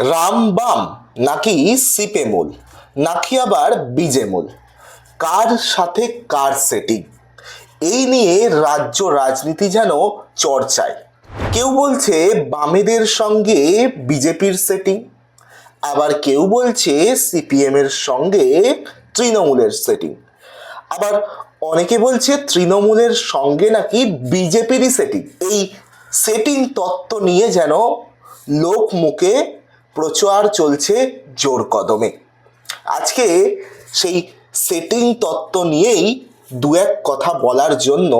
রামবাম নাকি সিপেমুল নাকি আবার বিজেমুল কার সাথে কার সেটিং এই নিয়ে রাজ্য রাজনীতি যেন চর্চায়। কেউ বলছে বামেদের সঙ্গে বিজেপির সেটিং আবার কেউ বলছে সিপিএম এর সঙ্গে তৃণমূলের সেটিং আবার অনেকে বলছে তৃণমূলের সঙ্গে নাকি বিজেপিরই সেটিং এই সেটিং তত্ত্ব নিয়ে যেন লোক মুখে প্রচার চলছে জোর কদমে। আজকে সেই সেটিং তত্ত্ব নিয়েই দু এক কথা বলার জন্য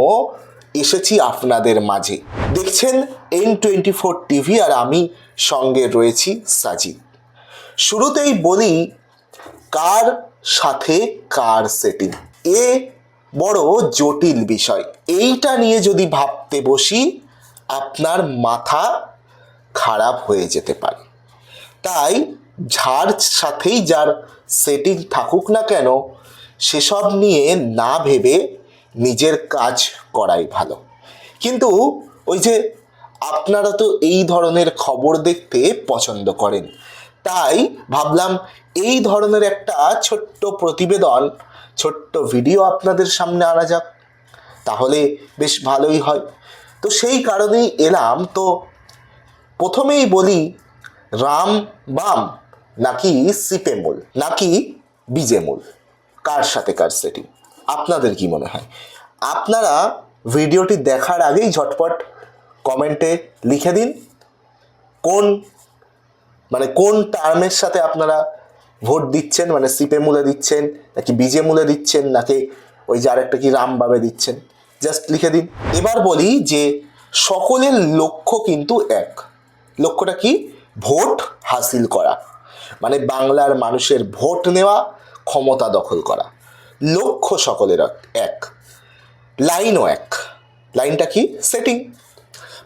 এসেছি আপনাদের মাঝে। দেখছেন এন টোয়েন্টি ফোর টিভি আর আমি সঙ্গে রয়েছি সাজিদ। শুরুতেই বলি, কার সাথে কার সেটিং এ বড় জটিল বিষয়। এইটা নিয়ে যদি ভাবতে বসি, আপনার মাথা খারাপ হয়ে যেতে পারে। তাই যার সাথেই যার সেটিং থাকুক না কেন, সেসব নিয়ে না ভেবে নিজের কাজ করাই ভালো। কিন্তু ওই যে আপনারা তো এই ধরনের খবর দেখতে পছন্দ করেন, তাই ভাবলাম এই ধরনের একটা ছোট্ট প্রতিবেদন, ছোট্ট ভিডিও আপনাদের সামনে আনা যাক, তাহলে বেশ ভালোই হয়। তো সেই কারণেই এলাম। তো প্রথমেই বলি রাম বাম, নাকি সিপেমুল নাকি বিজেমুল কার সাথে কার সেটিং আপনাদের কি মনে হয়? আপনারা ভিডিওটি দেখার আগেই ঝটপট কমেন্টে লিখে দিন, কোন মানে কোন টার্মের সাথে আপনারা ভোট দিচ্ছেন মানে সিপে মূলে দিচ্ছেন, নাকি বিজে মূলে দিচ্ছেন, নাকি ওই যার একটা কি রামবাবে দিচ্ছেন? জাস্ট লিখে দিন। এবার বলি যে সকলের লক্ষ্য কিন্তু এক। লক্ষ্যটা কি? ভোট হাসিল করা। মানে বাংলার মানুষের ভোট নেওয়া, ক্ষমতা দখল করা। লক্ষ্য সকলের এক, লাইনও এক। লাইনটা কি? সেটিং।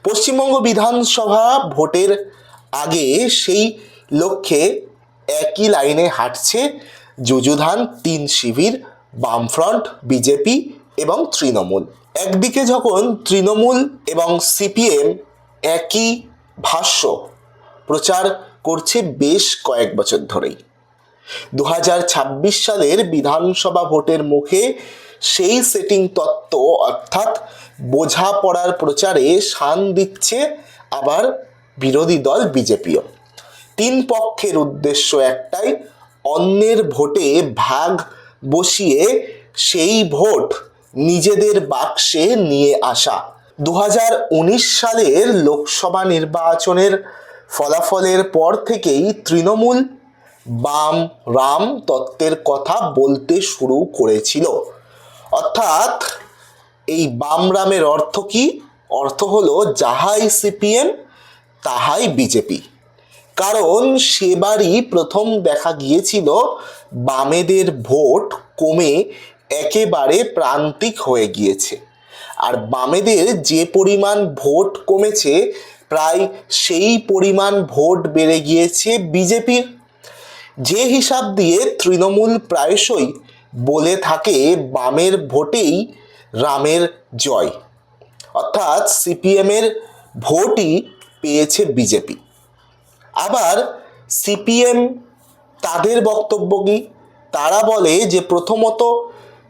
পশ্চিমবঙ্গ বিধানসভা ভোটের আগে সেই লক্ষ্যে একই লাইনে হাঁটছে যুযুধান তিন শিবির, বামফ্রন্ট, বিজেপি এবং তৃণমূল। একদিকে যখন তৃণমূল এবং সিপিএম একই ভাষ্য প্রচার করছে বেশ কয়েক বছর ধরেই। দু হাজার ছাব্বিশ সালের বিধানসভা ভোটের মুখে সেই সেটিং তত্ত্ব, অর্থাৎ বোঝাপড়ার প্রচারে শান দিচ্ছে আবার বিরোধী দল বিজেপিও। তিন পক্ষের উদ্দেশ্য একটাই, অন্যের ভোটে ভাগ বসিয়ে সেই ভোট নিজেদের বাক্সে নিয়ে আসা। দু হাজার উনিশ সালের লোকসভা নির্বাচনের ফলাফলের পর থেকেই তৃণমূল বাম রাম তত্ত্বের কথা বলতে শুরু করেছিল। অর্থাৎ এই বাম রামের অর্থ কি? অর্থ হলো যাহাই সিপিএম, তাহাই বিজেপি। কারণ সেবারই প্রথম দেখা গিয়েছিল বামেদের ভোট কমে একেবারে প্রান্তিক হয়ে গিয়েছে। আর বামেদের যে পরিমাণ ভোট কমেছে প্রায় সেই পরিমাণ ভোট বেড়ে গিয়েছে বিজেপির। যে হিসাব দিয়ে তৃণমূল প্রায়শই বলে থাকে, বামের ভোটেই রামের জয়। অর্থাৎ সিপিএমের ভোটই পেয়েছে বিজেপি। আবার সিপিএম তাদের বক্তব্য কি? তারা বলে যে প্রথমত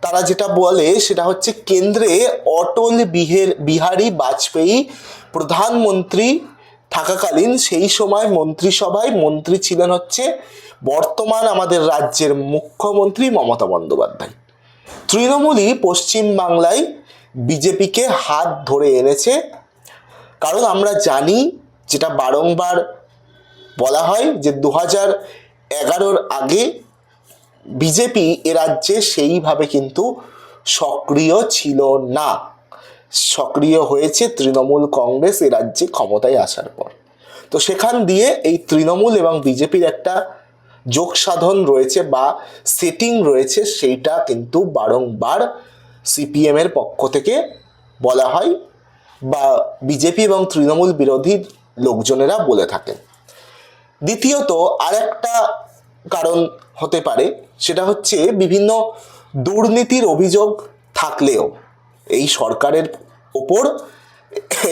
তারা যেটা বলে সেটা হচ্ছে কেন্দ্রে অটল বিহের, বিহারী বাজপেয়ী প্রধানমন্ত্রী থাকাকালীন সেই সময় মন্ত্রিসভায় মন্ত্রী ছিলেন হচ্ছে বর্তমান আমাদের রাজ্যের মুখ্যমন্ত্রী মমতা বন্দ্যোপাধ্যায়। তৃণমূলই পশ্চিমবাংলায় বিজেপিকে হাত ধরে এনেছে। কারণ আমরা জানি, যেটা বারংবার বলা হয় যে দু হাজার এগারোর আগে বিজেপি এ রাজ্যে সেইভাবে কিন্তু সক্রিয় ছিল না। সক্রিয় হয়েছে তৃণমূল কংগ্রেস এ রাজ্যে ক্ষমতায় আসার পর। তো সেখান দিয়ে এই তৃণমূল এবং বিজেপির একটা যোগ সাধন রয়েছে বা সেটিং রয়েছে সেইটা কিন্তু বারংবার সিপিএম এর পক্ষ থেকে বলা হয় বা বিজেপি এবং তৃণমূল বিরোধী লোকজনেরা বলে থাকেন। দ্বিতীয়ত আরেকটা কারণ হতে পারে, সেটা হচ্ছে বিভিন্ন দুর্নীতির অভিযোগ থাকলেও এই সরকারের ওপর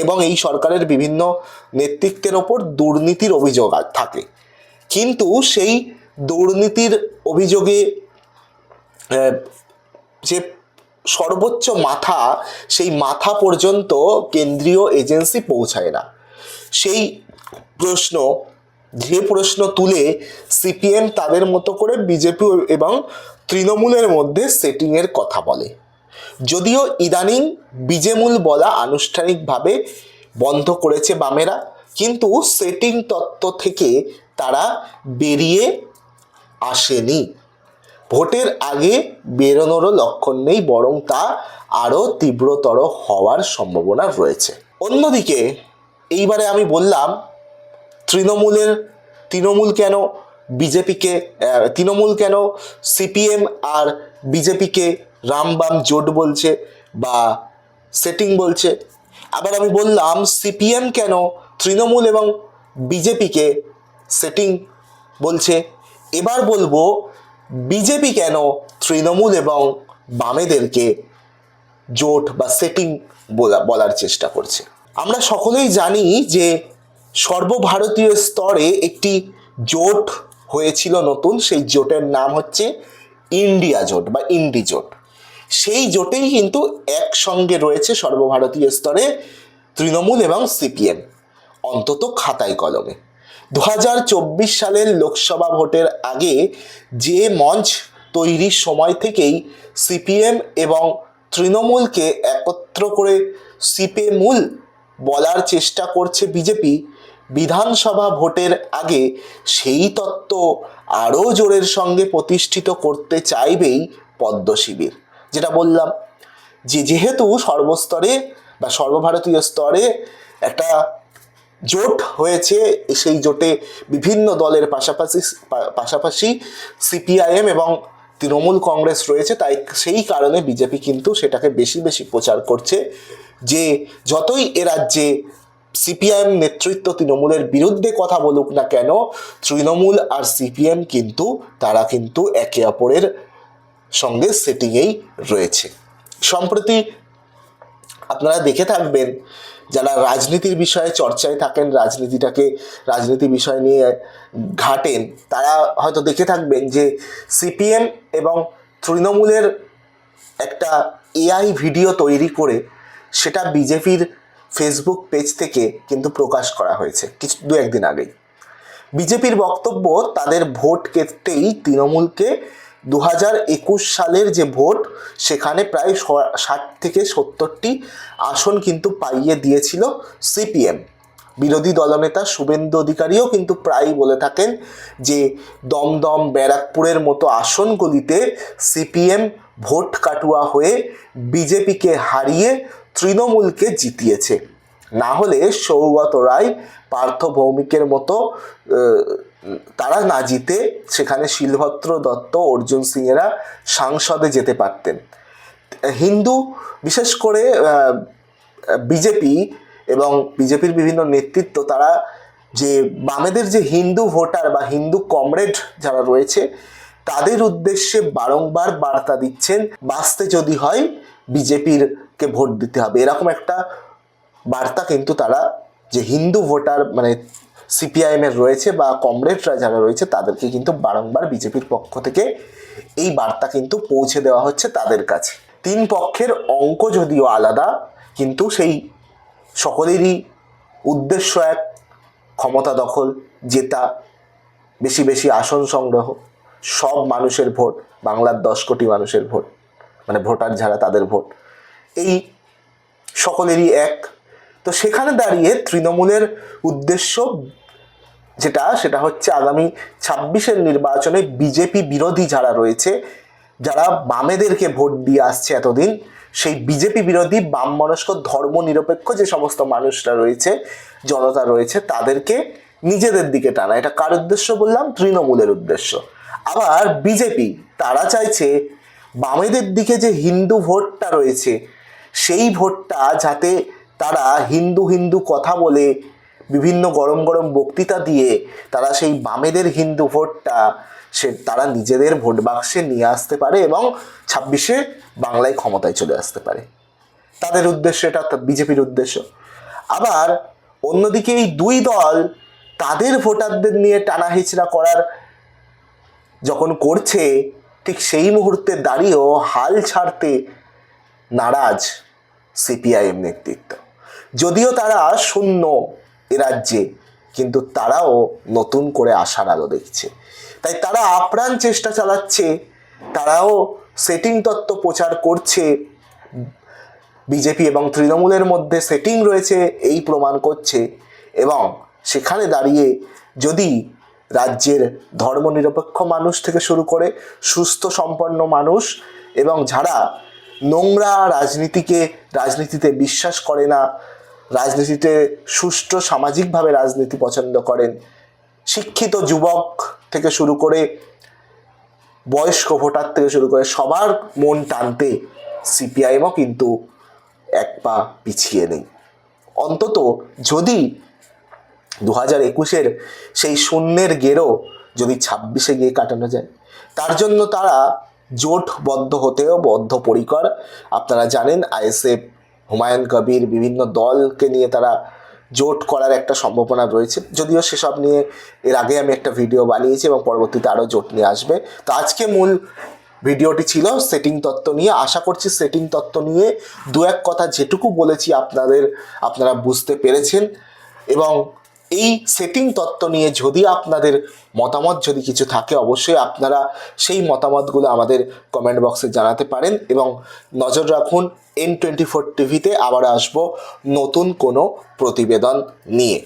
এবং এই সরকারের বিভিন্ন নেতৃত্বের ওপর দুর্নীতির অভিযোগ থাকে। কিন্তু সেই দুর্নীতির অভিযোগে যে সর্বোচ্চ মাথা, সেই মাথা পর্যন্ত কেন্দ্রীয় এজেন্সি পৌঁছায় না। সেই প্রশ্ন যে প্রশ্ন তুলে সিপিএম তাদের মতো করে বিজেপি এবং তৃণমূলের মধ্যে সেটিংয়ের কথা বলে। যদিও ইদানিং বিজেমূল বলা আনুষ্ঠানিকভাবে বন্ধ করেছে বামেরা, কিন্তু সেটিং তত্ত্ব থেকে তারা বেরিয়ে আসেনি। ভোটের আগে বেরোনোরও লক্ষণ নেই, বরং তা আরও তীব্রতর হওয়ার সম্ভাবনা রয়েছে। অন্যদিকে, এইবারে আমি বললাম তৃণমূলের, তৃণমূল কেন বিজেপিকে তৃণমূল কেন সিপিএম আর বিজেপিকে রামবাম জোট বলছে বা সেটিং বলছে? আবার আমি বললাম, সিপিএম কেন তৃণমূল এবং বিজেপিকে সেটিং বলছে? এবার বলব, বিজেপি কেন তৃণমূল এবং বামেদেরকে জোট বা সেটিং বলা, বলার চেষ্টা করছে? আমরা সকলেই জানি যে সর্বভারতীয় স্তরে একটি জোট হয়েছিল নতুন, সেই জোটের নাম হচ্ছে ইন্ডিয়া জোট বা ইন্ডি জোট। সেই জোটেই কিন্তু একসঙ্গে রয়েছে সর্বভারতীয় স্তরে তৃণমূল এবং সিপিএম, অন্তত খাতায় কলমে। দু হাজার চব্বিশ সালের লোকসভা ভোটের আগে যে মঞ্চ তৈরির সময় থেকেই সিপিএম এবং তৃণমূলকে একত্র করে সিপেমূল বলার চেষ্টা করছে বিজেপি বিধানসভা ভোটের আগে সেই তত্ত্ব আরও জোরের সঙ্গে প্রতিষ্ঠিত করতে চাইবেই পদ্ম শিবির। যেটা বললাম যে যেহেতু সর্বস্তরে বা সর্বভারতীয় স্তরে একটা জোট হয়েছে, সেই জোটে বিভিন্ন দলের পাশাপাশি পাশাপাশি সিপিআইএম এবং তৃণমূল কংগ্রেস রয়েছে, তাই সেই কারণে বিজেপি কিন্তু সেটাকে বেশি বেশি প্রচার করছে যে যতই এ রাজ্যে সিপিআইএম নেতৃত্ব তৃণমূলের বিরুদ্ধে কথা বলুক না কেন, তৃণমূল আর সিপিএম কিন্তু, তারা কিন্তু একে অপরের সঙ্গে সেটিংয়েই রয়েছে। সম্প্রতি আপনারা দেখে থাকবেন, যারা রাজনীতির বিষয়ে চর্চায় থাকেন, রাজনীতিটাকে, রাজনীতি বিষয় নিয়ে ঘাটেন, তারা হয়তো দেখে থাকবেন যে সিপিএম এবং তৃণমূলের একটা এআই ভিডিও তৈরি করে, সেটা বিজেপির ফেসবুক পেজ থেকে কিন্তু প্রকাশ করা হয়েছে, কিছু, দু একদিন আগেই। বিজেপির বক্তব্য, তাদের ভোট কেটেই তৃণমূলকে দু হাজার একুশ সালের যে ভোট, সেখানে প্রায় ষাট থেকে সত্তরটি আসন কিন্তু পাইয়ে দিয়েছিল সিপিএম। বিরোধী দলনেতা শুভেন্দু অধিকারীও কিন্তু প্রায়ই বলে থাকেন যে, দমদম ব্যারাকপুরের মতো আসনগুলিতে সিপিএম ভোট কাটুয়া হয়ে বিজেপিকে হারিয়ে তৃণমূলকে জিতিয়েছে। না হলে সৌগত রায় পার্থ ভৌমিকের মতো তারা না জিতে সেখানে শিলভদ্র দত্ত, অর্জুন সিংয়েরা সাংসদে যেতে পারতেন। হিন্দু, বিশেষ করে বিজেপি এবং বিজেপির বিভিন্ন নেতৃত্ব, তারা যে বামেদের যে হিন্দু ভোটার বা হিন্দু কমরেড যারা রয়েছে, তাদের উদ্দেশ্যে বারংবার বার্তা দিচ্ছেন, বাঁচতে যদি হয় বিজেপির কে ভোট দিতে হবে। এরকম একটা বার্তা কিন্তু তারা যে হিন্দু ভোটার মানে সিপিআইএম এর রয়েছে বা কমরেডরা যারা রয়েছে তাদেরকে কিন্তু বারংবার বিজেপির পক্ষ থেকে এই বার্তা কিন্তু পৌঁছে দেওয়া হচ্ছে তাদের কাছে। তিন পক্ষের অঙ্ক যদিও আলাদা, কিন্তু সেই সকলেরই উদ্দেশ্য এক, ক্ষমতা দখল, জেতা, বেশি বেশি আসন সংগ্রহ, সব মানুষের ভোট, বাংলার দশ কোটি মানুষের ভোট মানে ভোটার যারা তাদের ভোট। এই সকলেরই এক। তো সেখানে দাঁড়িয়ে তৃণমূলের উদ্দেশ্য যেটা, সেটা হচ্ছে আগামী ছাব্বিশের নির্বাচনে বিজেপি বিরোধী যারা রয়েছে, যারা বামেদেরকে ভোট দিয়ে আসছে এতদিন, সেই বিজেপি বিরোধী বাম মনস্ক ধর্ম নিরপেক্ষ যে সমস্ত মানুষরা রয়েছে, জনতা রয়েছে, তাদেরকে নিজেদের দিকে টানা। এটা কার উদ্দেশ্য বললাম? তৃণমূলের উদ্দেশ্য। আবার বিজেপি, তারা চাইছে বামেদের দিকে যে হিন্দু ভোটটা রয়েছে সেই ভোটটা যাতে তারা হিন্দু হিন্দু কথা বলে, বিভিন্ন গরম গরম বক্তৃতা দিয়ে তারা সেই বামেদের হিন্দু ভোটটা সে তারা নিজেদের ভোট বাক্সে নিয়ে আসতে পারে এবং ছাব্বিশে বাংলায় ক্ষমতায় চলে আসতে পারে। তাদের উদ্দেশ্য এটা বিজেপির উদ্দেশ্য। আবার অন্যদিকে এই দুই দল তাদের ভোটারদের নিয়ে টানা হেচড়া করার যখন করছে, ঠিক সেই মুহূর্তে দাঁড়িয়েও হাল ছাড়তে নারাজ সিপিআইএম নেতৃত্ব। যদিও তারা শূন্য এ রাজ্যে, কিন্তু তারাও নতুন করে আশার আলো দেখছে। তাই তারা আপ্রাণ চেষ্টা চালাচ্ছে, তারাও সেটিং তত্ত্ব প্রচার করছে। বিজেপি এবং তৃণমূলের মধ্যে সেটিং রয়েছে, এই প্রমাণ করছে। এবং সেখানে দাঁড়িয়ে যদি রাজ্যের ধর্মনিরপেক্ষ মানুষ থেকে শুরু করে সুস্থ সম্পন্ন মানুষ এবং যারা নোংরা রাজনীতিকে, রাজনীতিতে বিশ্বাস করে না, রাজনীতিতে সুষ্ঠু সামাজিকভাবে রাজনীতি পছন্দ করেন। শিক্ষিত যুবক থেকে শুরু করে বয়স্ক ভোটার থেকে শুরু করে সবার মন টানতে সিপিআইএমও কিন্তু এক পা পিছিয়ে নেই। অন্তত যদি দু হাজার একুশের সেই শূন্যের গেরো যদি ছাব্বিশে গিয়ে কাটানো যায়, তার জন্য তারা জোটবদ্ধ হতেও বদ্ধপরিকর। আপনারা জানেন, আইএসএফ, হুমায়ুন কবির বিভিন্ন দলকে নিয়ে তারা জোট করার একটা সম্ভাবনা রয়েছে। যদিও সেসব নিয়ে এর আগে আমি একটা ভিডিও বানিয়েছি এবং পরবর্তীতে আরও জোট নিয়ে আসবে। তো আজকে মূল ভিডিওটি ছিল সেটিং তত্ত্ব নিয়ে। আশা করছি সেটিং তত্ত্ব নিয়ে দু এক কথা যেটুকু বলেছি আপনাদের, আপনারা বুঝতে পেরেছেন। এবং এই সেটিং তত্ত্ব নিয়ে যদি আপনাদের মতামত যদি কিছু থাকে, অবশ্যই আপনারা সেই মতামতগুলো আমাদের কমেন্ট বক্সে জানাতে পারেন এবং নজর রাখুন এন টোয়েন্টি ফোর টিভিতে আবার আসব নতুন কোনো প্রতিবেদন নিয়ে।